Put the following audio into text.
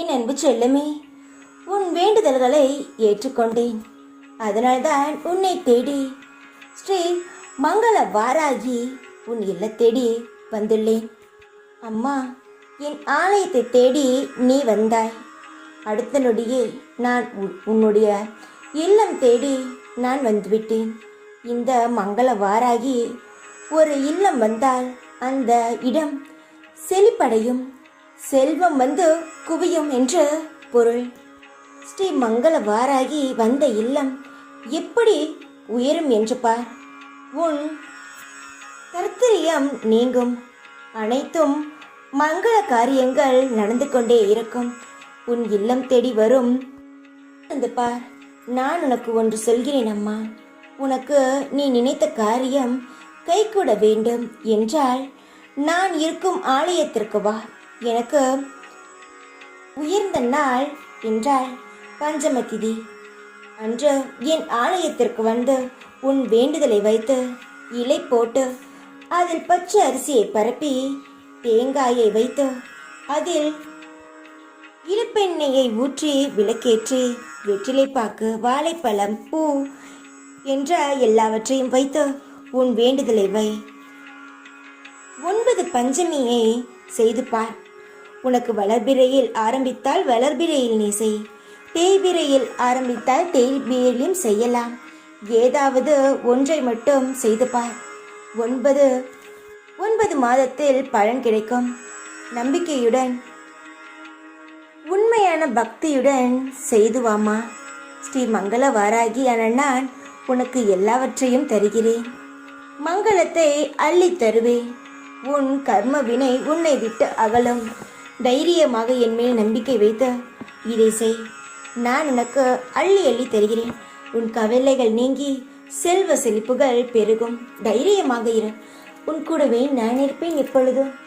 என் அன்பு செல்லமே உன் வேண்டுதல்களை ஏற்றுக்கொண்டேன். அதனால்தான் உன்னை தேடி ஸ்ரீ மங்கள வாராகி உன் இல்ல தேடி வந்துள்ளேன். அம்மா என் ஆலயத்தை தேடி நீ வந்தாய். அடுத்த நொடியே நான் உன்னுடைய இல்லம் தேடி நான் வந்துவிட்டேன். இந்த மங்கள வாராகி ஒரு இல்லம் வந்தால் அந்த இடம் செழிப்படையும். செல்வம் வந்து குவியும் என்று பொருள். ஸ்ரீ மங்கள வாராகி வந்த இல்லம் எப்படி உயரும் என்று பார். உன் கர்த்தரியம் நீங்கும். அனைத்தும் மங்கள காரியங்கள் நடந்து கொண்டே இருக்கும். உன் இல்லம் தேடி வரும். பார். நான் உனக்கு ஒன்று சொல்கிறேன் அம்மா. உனக்கு நீ நினைத்த காரியம் கைகூட வேண்டும் என்றால் நான் இருக்கும் ஆலயத்திற்கு வா. எனக்கு உயர்ந்த நாள் என்றால் பஞ்சம திதி அன்று என் ஆலயத்திற்கு வந்து உன் வேண்டுதலை வைத்து இலை போட்டு அதில் பச்சை அரிசியை பரப்பி தேங்காயை வைத்து அதில் இழுப்பெண்ணெயை ஊற்றி விளக்கேற்றி வெற்றிலைப்பாக்கு வாழைப்பழம் பூ என்ற எல்லாவற்றையும் வைத்து உன் வேண்டுதலை வை. ஒன்பது பஞ்சமியை செய்து பார். உனக்கு வளர்பிறையில் ஆரம்பித்தால் வளர்பிறையில் நீ செய் தேய்பிறையில் ஆரம்பித்தால் தேய்பிரையிலும் செய்யலாம். ஏதாவது ஒன்றை மட்டும் செய்து பார். ஒன்பது ஒன்பது மாதத்தில் பலன் கிடைக்கும். நம்பிக்கையுடன் உண்மையான பக்தியுடன் செய்துவாமா ஸ்ரீ மங்கள வாராகியான நான் உனக்கு எல்லாவற்றையும் தருகிறேன். மங்களத்தை அள்ளி தருவேன். உன் கர்ம வினை உன்னை விட்டு அகலும். தைரியமாக என் மேல் நம்பிக்கை வைத்து இதை செய். நான் உனக்கு அள்ளி அள்ளி தருகிறேன். உன் கவலைகள் நீங்கி செல்வ செழிப்புகள் பெருகும். தைரியமாக இரு. உன் கூடவே நான் இருப்பேன் எப்பொழுதும்.